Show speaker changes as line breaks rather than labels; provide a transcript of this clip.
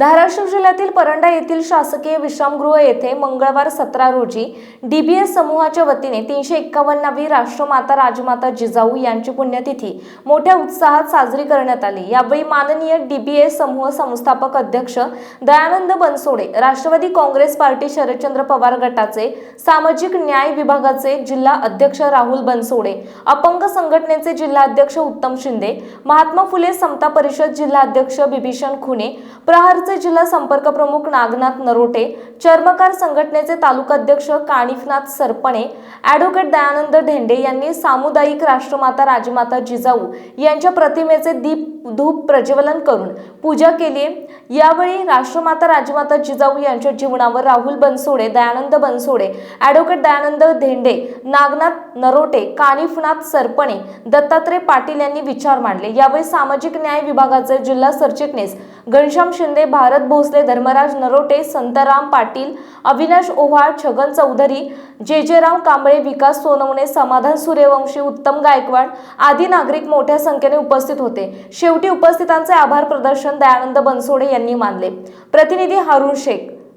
धाराशिव जिल्ह्यातील परंडा येथील शासकीय विश्रामगृह येथे मंगळवार सतरा रोजी डीबीएस समूहाच्या वतीने तीनशे एक्कावन्नावी राष्ट्रमाता राजमाता जिजाऊ यांची पुण्यतिथी मोठ्या उत्साहात साजरी करण्यात आली. यावेळी माननीय डीबीएस समूह संस्थापक अध्यक्ष दयानंद बनसोडे राष्ट्रवादी काँग्रेस पार्टी शरदचंद्र पवार गटाचे सामाजिक न्याय विभागाचे जिल्हा अध्यक्ष राहुल बनसोडे अपंग संघटनेचे जिल्हाध्यक्ष उत्तम शिंदे महात्मा फुले समता परिषद जिल्हाध्यक्ष बिभीषण खुने प्रहारचे जिल्हा संपर्क प्रमुख नागनाथ नरोटे चर्मकार संघटनेचे तालुकाध्यक्ष काणिफनाथ सरपणे ॲडव्होकेट दयानंद धेंडे यांनी सामुदायिक राष्ट्रमाता राजमाता जिजाऊ यांच्या प्रतिमेचे दीप धूप प्रज्वलन करून पूजा केली यावेळी राष्ट्रमाता राजमाता जिजाऊ यांच्या जीवनावर राहुल बनसोडे दयानंद बनसोडे ॲडव्होकेट दयानंद धेंडे नागनाथ नरोटे कानिफनाथ सरपणे दत्तात्रय पाटील यांनी विचार मांडले. यावेळी सामाजिक न्याय विभागाचे जिल्हा सरचिटणीस घनश्याम शिंदे भारत भोसले धर्मराज नरोटे संतराम पाटील अविनाश ओव्हाळ छगन चौधरी जे जे राव कांबळे विकास सोनवणे समाधान सूर्यवंशी उत्तम गायकवाड आदी नागरिक मोठ्या संख्येने उपस्थित होते. शेवटी उपस्थितांचे आभार प्रदर्शन दयानंद बनसोडे यांनी मानले. प्रतिनिधी हारुण शेख.